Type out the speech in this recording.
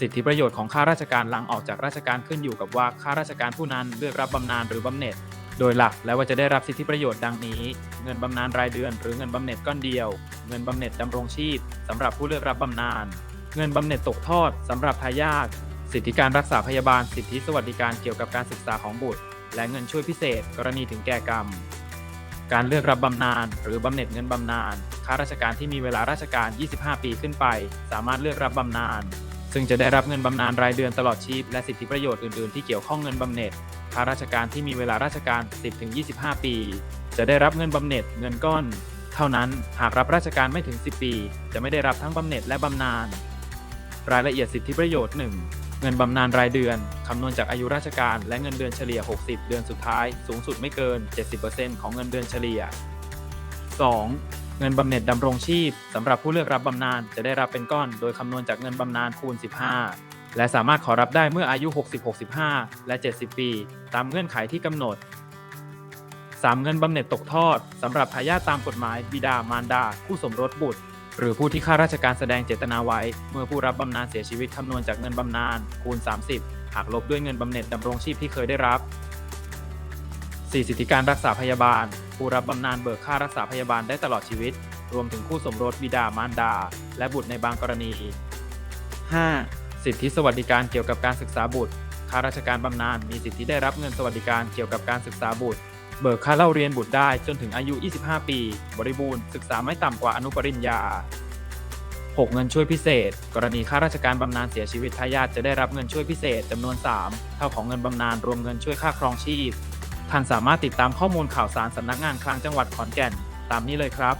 สิทธิประโยชน์ของข้าราชการหลังออกจากราชการขึ้นอยู่กับว่าข้าราชการผู้นั้นเลือกรับบำนาญหรือบำเหน็จ โดยหลักแล้วว่าจะได้รับสิทธิประโยชน์ดังนี้ เงินบำนาญรายเดือน หรือเงินบำเหน็จก้อนเดียว เงินบำเหน็จดำรงชีพสำหรับผู้เลือกรับบำนาญเงินบำเหน็จตกทอดสำหรับทายาทสิทธิการรักษาพยาบาลสิทธิสวัสดิการเกี่ยวกับการศึกษาของบุตร และเงินช่วยพิเศษ กรณีถึงแก่กรรม การเลือกรับบำนาญหรือบำเหน็จเงินบำนาญข้าราชการที่มีเวลาราชการ 25 ปีขึ้นไป สามารถเลือกรับบำนาญ ซึ่งจะได้รับเงินบำนาญรายเดือนตลอดชีพ และสิทธิประโยชน์อื่น ๆ ที่เกี่ยวข้องเงินบำเหน็จข้าราชการที่มีเวลาราชการ 10-25 ปี จะได้รับเงินบำเหน็จเงินก้อน เท่านั้นหากรับราชการไม่ถึง 10 ปี จะไม่ได้รับทั้งบำเหน็จและบำนาญรายละเอียดสิทธิประโยชน์ 1. เงินบำนาญรายเดือนคำนวณจากอายุราชการและเงินเดือนเฉลี่ย 60 เดือนสุดท้าย สูงสุดไม่เกิน 70%ของเงินเดือนเฉลี่ย 2. เงินบำเหน็จดำรงชีพสำหรับผู้เลือกรับบำนาญจะได้รับเป็นก้อนโดยคำนวณจากเงินบำนาญคูณ 15 และสามารถขอรับได้เมื่ออายุ 60-65 และ 70 ปี ตามเงื่อนไขที่กำหนด 3. เงินบำเหน็จตกทอดสำหรับทายาทตามกฎหมาย บิดามารดา คู่สมรสบุตร หรือผู้ที่ข้าราชการแสดงเจตนาไว้ เมื่อผู้รับบำนาญเสียชีวิตคำนวณจากเงินบำนาญคูณ 30 หากลบด้วยเงินบำเหน็จดำรงชีพที่เคยได้รับ 4. สิทธิการรักษาพยาบาล ผู้รับบำนาญเบิกค่ารักษาพยาบาลได้ตลอดชีวิต รวมถึงคู่สมรสบิดามารดา และบุตรในบางกรณี 5. สิทธิสวัสดิการเกี่ยวกับการศึกษาบุตรข้าราชการบำนาญมีสิทธิได้รับเงินสวัสดิการเกี่ยวกับการศึกษาบุตร เบิกค่าเล่าเรียนบุตรได้จนถึงอายุ 25 ปี บริบูรณ์ศึกษาไม่ต่ำกว่าอนุปริญญา 6. เงินช่วยพิเศษ กรณีข้าราชการบำนาญเสียชีวิตทายาทจะได้รับเงินช่วยพิเศษจำนวน 3 เท่าของเงินบำนาญรวมเงินช่วยค่าครองชีพ ท่านสามารถติดตามข้อมูลข่าวสารสำนักงานคลังจังหวัดขอนแก่น ตามนี้เลยครับ